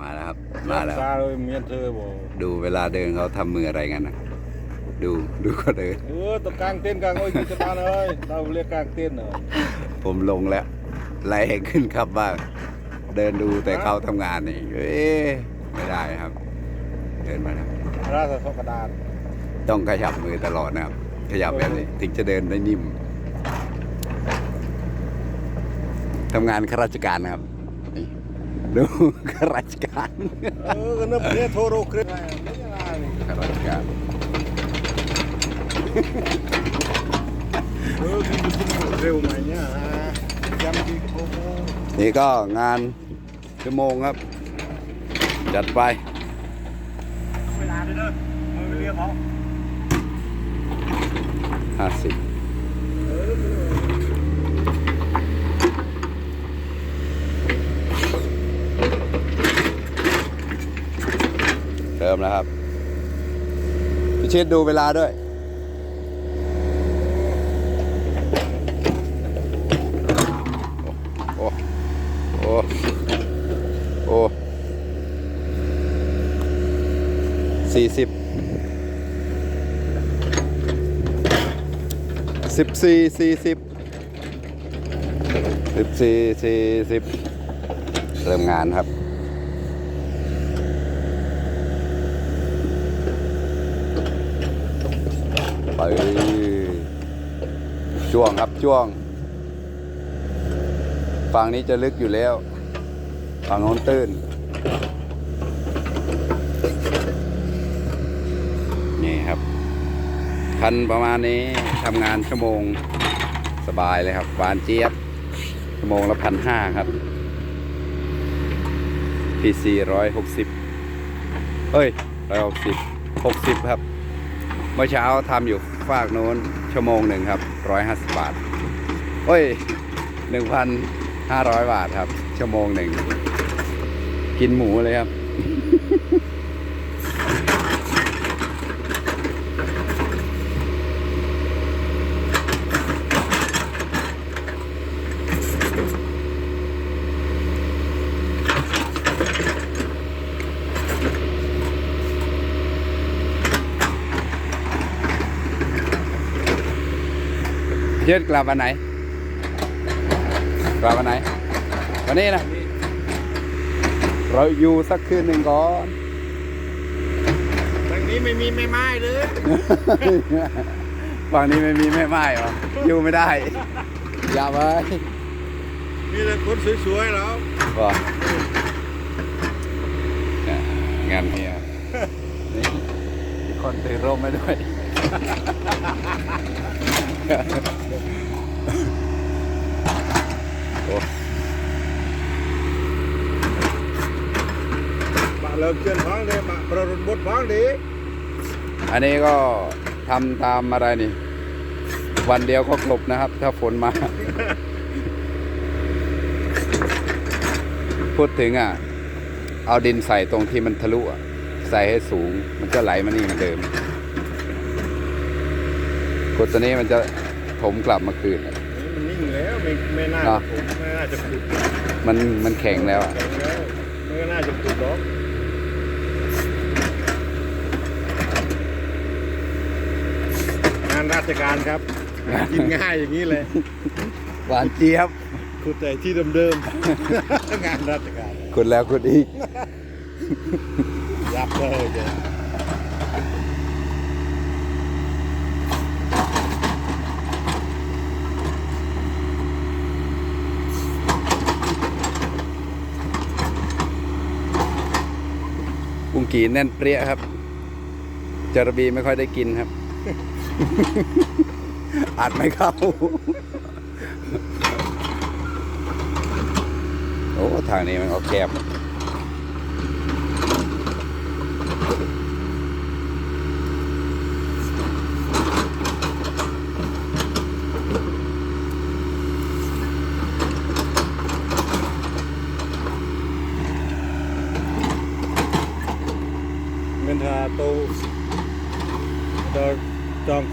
มาแล้วครับ มาแล้ว ตาเลยเมียนเธอบอกดูเวลาเดินเขาทำมืออะไรกันนะดูดูเขาเดิน เออตะกลางเต้นกลางโอ้ยกิจการเอ้ยเราเรียกกลางเต้นเหรอผมลงแล้วไล่ให้ขึ้นครับบ้างเดินดูแต่เขาทำงานนี่เอ๊ะไม่ได้ครับ เดินมาแล้วราชสกระดานต้องขยับมือตลอดนะครับ ขยับแบบนี้ถึงจะเดินได้นิ่มทำงานข้าราชการนะครับนี่ ดูข้าราชการเออก็นึกเนี่ยโทรโรครีไม่ยังไงข้าราชการเออคือเร็วไหมเนี่ยฮะจำดีโอ้โหนี่ก็งานชั่วโมงครับ จัดไปเวลาด้วยเด้อมือเรียกเขาห้าสิบ เริ่มแล้วครับพี่ชิดดูเวลาด้วยโอ้โอ้โอ้สี่สิบสิบสี่สี่สิบสิบสี่สี่สิบเริ่มงานครับ ไปช่วงครับช่วง ฝั่งนี้จะลึกอยู่แล้ว ฝั่งโน้นตื้น นี่ครับ คันประมาณนี้ทำงานชั่วโมงสบายเลยครับหวานเจี๊ยบ ชั่วโมงละพันห้าครับ PC ร้อยหกสิบเอ้ยร้อยหกสิบหกสิบครับ เมื่อเช้าทำอยู่ ฝากโน้นชั่วโมงหนึ่งครับร้อยห้าสิบบาทโอ้ยหนึ่งพันห้าร้อยบาทครับ ชั่วโมงหนึ่ง กินหมูเลยครับ ยืดกลับวันไหน กลับวันไหน วันนี้นะ เราอยู่สักคืนหนึ่งก่อนทางนี้ไม่มีไม่ไม้เลยฝั่งนี้ไม่มีแม่ไม้เหรอ อยู่ไม่ได้ อย่าไปมีแต่คนสวยๆแล้วว่าเนี่ยงานนี้ครับนี่มีคนถือร่มมาด้วย โอ้บะเลิกเกินฟังเลยบะประรุนบทฟังดีอันนี้ก็ทำตามอะไรนี่ วันเดียวก็กลบนะครับ ถ้าฝนมา พูดถึงอะ เอาดินใส่ตรงที่มันทะลุอะใส่ให้สูง มันก็ไหลมานี่เหมือนเดิมขุดตัวนี้มันจะถมกลับมาคืนอะ มันนิ่งแล้วไม่ไม่น่าอะจะขุดไม่น่าจะขุดมันมันแข็งแล้วอะแข็งแล้วไม่น่าจะขุดหรอกงานราชการครับกินง่ายอย่างนี้เลย หวานเจี๊ยบขุดแต่ที่เดิมๆ งานราชการขุดแล้วขุดอีกยับเลยจ้ะกุ้งกีแน่นเปรี้ยครับ จระบีไม่ค่อยได้กินครับอัดไม่เข้า โอ้ ทางนี้มันเอาแคบเงินทาโตตอ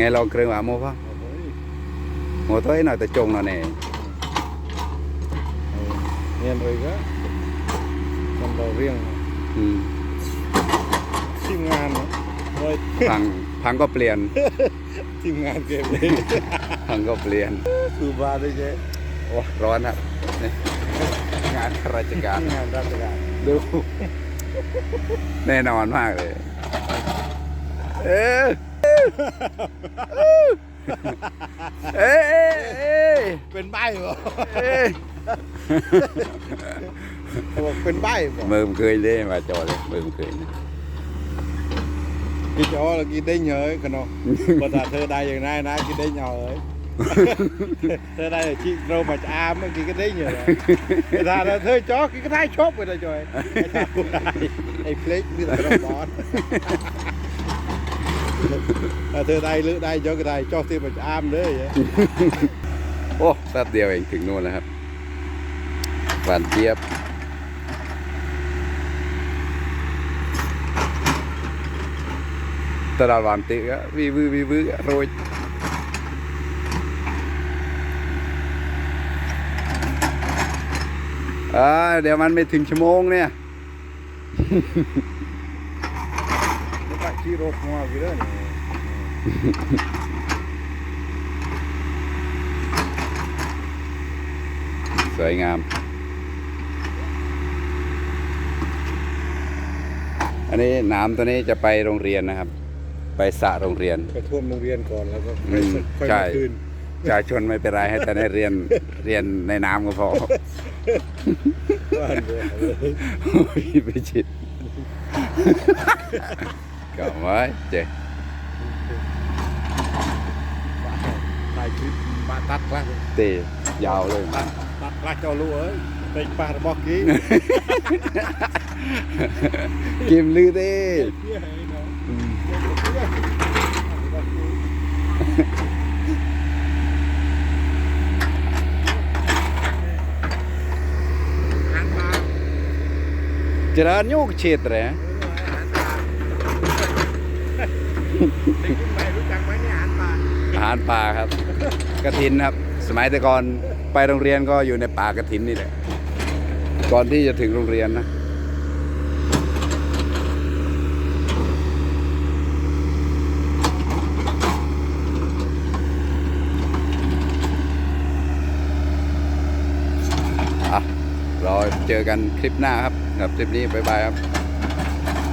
มระบอกเต้าเลยปะนะครับมาเดี๋ยวด่าปลายเปล่านอด่าป้ายเปล่า Ai ơi cái mông ngày phật tí โมติด Thì lo krứ อุบะโมพ่องไงเนาะ Ôi ไงลองเกรงบะโมพ่อง Ôi โมตัวไอ้หน่อยแต่จงหน่อยเนี่ย Nhìn rồi đó Còn đầu riêng อืม Chim ngàn nữa Rồi พังพังก็เปลี่ยน chim ngàn kèm lên พังก็เปลี่ยน Từ ba đây chứ โอ้ร้อนครับนี่งานข้าราชการ Chim ngàn ra tất cả ดูแน่นอนมากเลยเออเอ้ยเอ้ยเอ้ย Bên bay rồi เอ้ย Bên bay rồi มือมนเคยเลยมาจอเลยมือมนเคยนะ cái chó là cái đinh rồi cái nó bà ta thơ đây อย่าง này nãy cái đinh nhỏ rồi thơ đây là chị râu mà am cái cái đinh rồi người ta là thơ chó cái cái thái chốt เธอได้หรือได้ยก็ได้จอกที่มันอ้ามเลยโอ้แป๊บเดียวเองถึงนู่นแล้วครับหวานเจี๊ยบตลาดหวานติกะวิววิวโรยเดี๋ยวมันไม่ถึงชั่วโมงเนี่ย nó phải chi rột ngoài cái đó này สวยงาม อันนี้น้ำตัวนี้จะไปโรงเรียนนะครับ ไปสระโรงเรียนไปท่วมโรงเรียนก่อนแล้วก็อืค่อยมค่อยใช่มาคืนประชาชนไม่เป็นไรให้แต่ได้เรียนเรียนในน้ำก็พอบ้านเลยไปชิด ก็ไว้เจ๊ถ่ายคลิปมาตัดละเตะยาวเลยตัดตัดละเจ้าลูกเอ้ยเป็นปลาระบอกกี้กิมลือเต้เพี้ยให้เนาะอืมเจ้าลูกเพี้ยระบอกกี้หางปลาเจริญโยกเฉดเลย หางปลา เด็กรุ่นใหม่รู้จักไหมเนี่ยหางปลาอาหารป่าครับ กระถินครับ สมัยแต่ก่อนไปโรงเรียนก็อยู่ในป่ากระถินนี่แหละ ก่อนที่จะถึงโรงเรียนนะอะรอเจอกันคลิปหน้าครับกับคลิปนี้บ๊ายบายครับ